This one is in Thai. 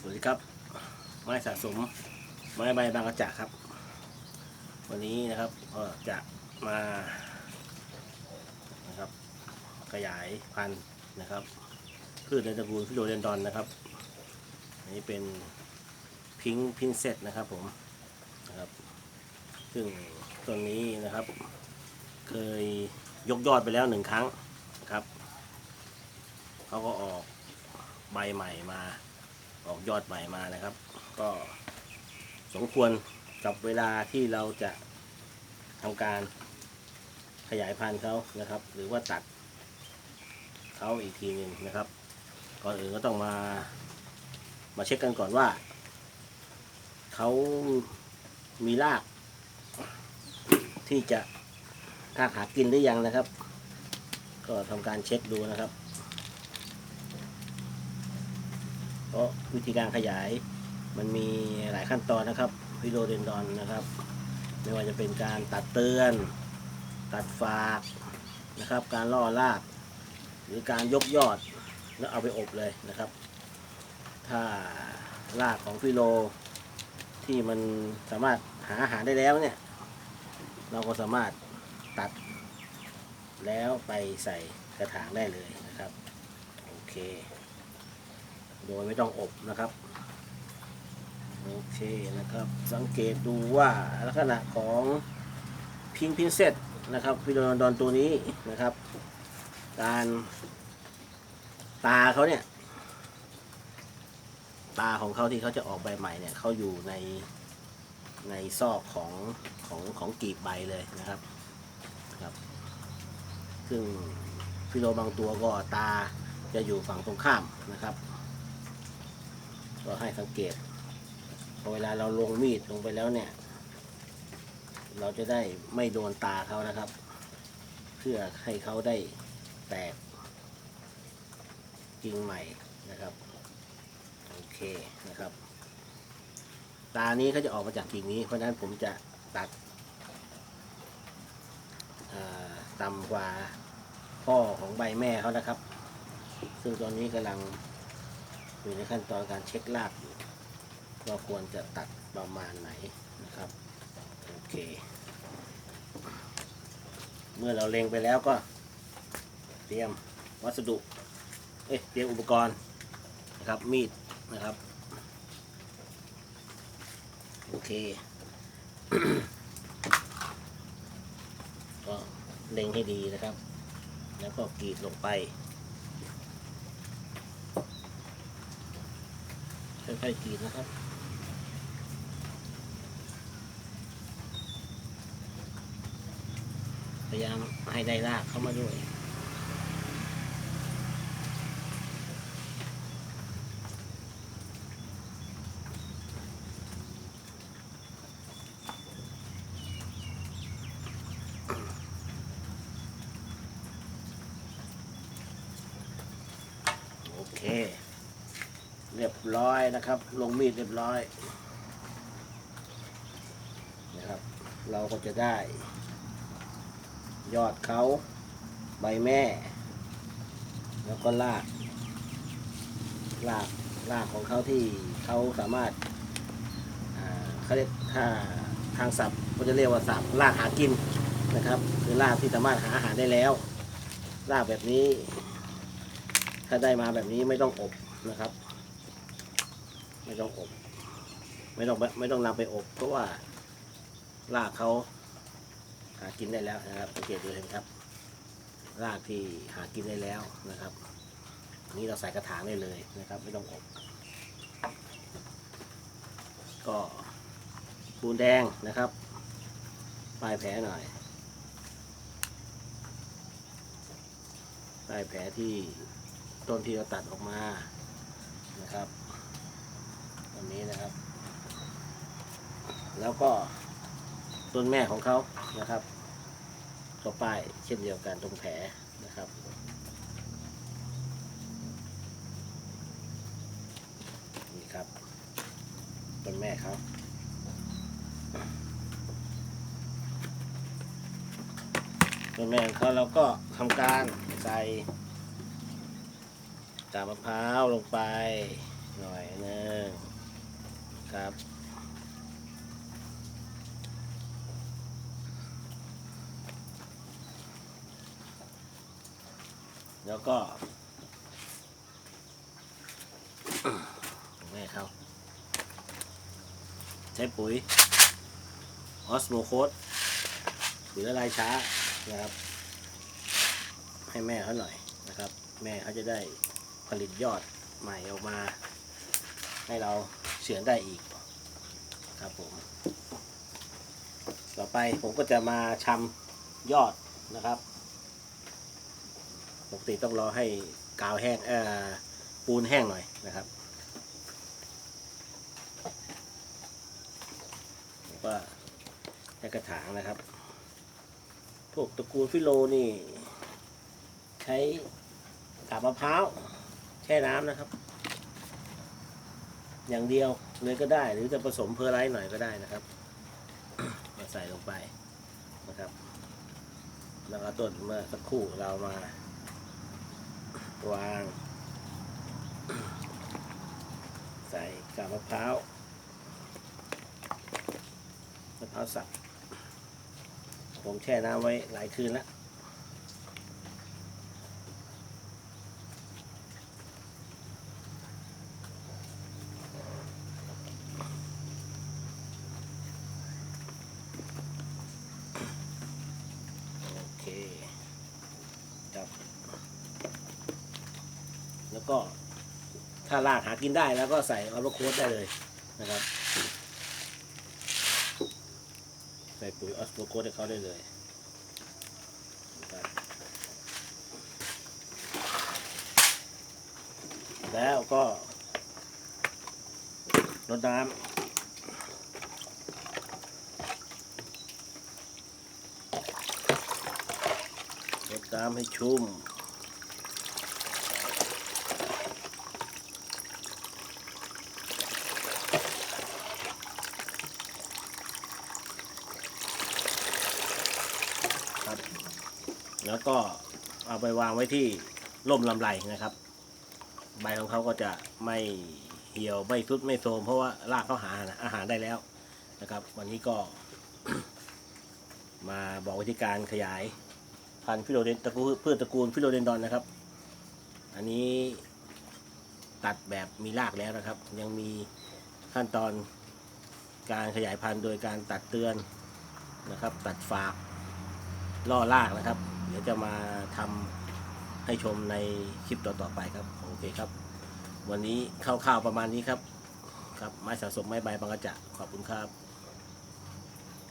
สวัสดีครับ ไม้สะสม ไม้ใบบางกระจากครับ วันนี้นะครับก็จะมานะครับขยายพันธุ์นะครับพืชในตระกูลฟิโลเดนดอนนะครับอันนี้เป็นพิงพินเซตนะครับผมนะครับซึ่งต้นนี้นะครับ เคยยกยอดไปแล้วหนึ่งครั้งนะครับเขาก็ออกใบใหม่มา ยอดใหม่มานะครับ ก็สมควรกับเวลาที่เราจะทำการขยายพันธุ์เขานะครับ หรือว่าตัดเขาอีกทีหนึ่งนะครับ ก่อนอื่นก็ต้องมามาเช็คกันก่อนว่าเขามีราก ที่จะรากหากินหรือยังนะครับ ก็ทำการเช็คดูนะครับ เพราะวิธีการขยายมันมีหลายขั้นตอนนะครับฟิโลเดนดอนนะครับ ไม่ว่าจะเป็นการตัดเตือน ตัดฝากนะครับ การล่อราก หรือการยกยอดแล้วเอาไปอบเลยนะครับ ถ้ารากของฟิโลที่มันสามารถหาอาหารได้แล้วเนี่ย เราก็สามารถตัดแล้วไปใส่กระถางได้เลยนะครับ โอเค โดยไม่ต้องอบนะครับโอเคนะครับสังเกตดูว่าลักษณะของพิงพินเซตนะครับฟิโลดอนตัวนี้นะครับ การตาเขาเนี่ย ตาของเขาที่เขาจะออกใบใหม่เนี่ยเขาอยู่ในในซอกของของของกีบใบเลยนะครับครับ ซึ่งฟิโลบางตัวก็ตาจะอยู่ฝั่งตรงข้ามนะครับ ก็ให้สังเกตพอเวลาเราลงมีดลงไปแล้วเนี่ย เราจะได้ไม่โดนตาเขานะครับ เพื่อให้เขาได้แตกกิ่งใหม่นะครับโอเคนะครับ ตานี้เขาจะออกมาจากกิ่งนี้เพราะฉะนั้นผมจะตัดต่ำกว่าพ่อของใบแม่เขานะครับ ซึ่งตอนนี้กำลัง อยู่ในขั้นตอนการเช็ครากอยู่ว่าควรจะตัดประมาณไหนนะครับโอเค เมื่อเราเล็งไปแล้วก็ เตรียมวัสดุเอ้ยเตรียมอุปกรณ์นะครับมีดนะครับโอเคก็เล็งให้ดีนะครับ แล้วก็กรีดลงไป ค่อยๆกีดนะครับพยายามให้ได้รากเข้ามาด้วย โอเค เร้อยนะครับ ลงมีดเรียบร้อยนะครับ เราก็จะได้ ยอดเขาใบแม่ แล้วก็รากรากรากของเขาที่เขาสามารถเขาเรียกถ้าทางศัพท์เขาจะเรียกว่าศัพท์รากหากินนะครับคือรากที่สามารถหาอาหารได้แล้วรากแบบนี้ ถ้าได้มาแบบนี้ไม่ต้องอบนะครับ ไม่ต้องอบ ไม่ต้องไม่ต้องนำไปอบ เพราะว่ารากเขาหากินได้แล้วนะครับสังเกตดูเห็นครับ รากที่หากินได้แล้วนะครับอันนี้เราใส่กระถางได้เลยนะครับ ไม่ต้องอบ ก็ปูนแดงนะครับปลายแผลหน่อยปลายแผลที่ต้นที่เราตัดออกมานะครับ ต้นนี้นะครับ แล้วก็ต้นแม่ของเขานะครับก็ป้ายเช่นเดียวกันตรงแผลนะครับนี่ครับต้นแม่เขาต้นแม่ของเขาเราก็ทำการใส่กาบมะพร้าวลงไปหน่อยนึง ครับแล้วก็แม่เขาใช้ปุ๋ยออสโมโคสปุ๋ยละลายช้านะครับ ให้แม่เขาหน่อยนะครับ แม่เขาจะได้ผลิตยอดใหม่ออกมา ให้เรา เฉือนได้อีกครับผมต่อไปผมก็จะมาชำยอดนะครับปกติต้องรอให้กาวแห้งเอ่อปูนแห้งหน่อยนะครับแล้วก็ใช้กระถางนะครับ พวกตระกูลฟิโลนี่ ใช้กาบมะพร้าว แช่น้ำนะครับ อย่างเดียวเลยก็ได้ หรือจะผสมเพอร์ไลท์หน่อยก็ได้นะครับ มาใส่ลงไปนะครับ แล้วก็ต้นเมื่อสักครู่เรามาวาง ใส่กาบมะพร้าวมะพร้าวสับผมแช่น้ำไว้หลายคืนแล้ว โอเคครับ แล้วก็ ถ้ารากหากินได้แล้วก็ใส่ออโรโคสได้เลยนะครับ ใส่ปุ๋ยออสโมโคสให้เขาได้เลยแล้วก็รดน้ำรดน้ำให้ชุ่ม ครับ แล้วก็เอาไปวางไว้ที่ร่มลำไรนะครับ ใบของเขาก็จะไม่เหี่ยวไม่ทุดไม่โทรมเพราะว่ารากเขาหาอาหารได้แล้วนะครับ วันนี้ก็ มาบอกวิธีการขยายพันธุ์ฟิโลเดนตระกูลพืชตระกูลฟิโลเดนดอนนะครับ อันนี้ตัดแบบมีรากแล้วนะครับ ยังมีขั้นตอนการขยายพันธุ์โดยการตัดเตือนนะครับ ตัดฝาก ล่อลากนะครับ เดี๋ยวจะมาทำให้ชมในคลิปต่อๆไปครับ โอเคครับ วันนี้คร่าวๆประมาณนี้ครับ ครับไม้สะสมไม้ใบบางกระจะขอบคุณครับ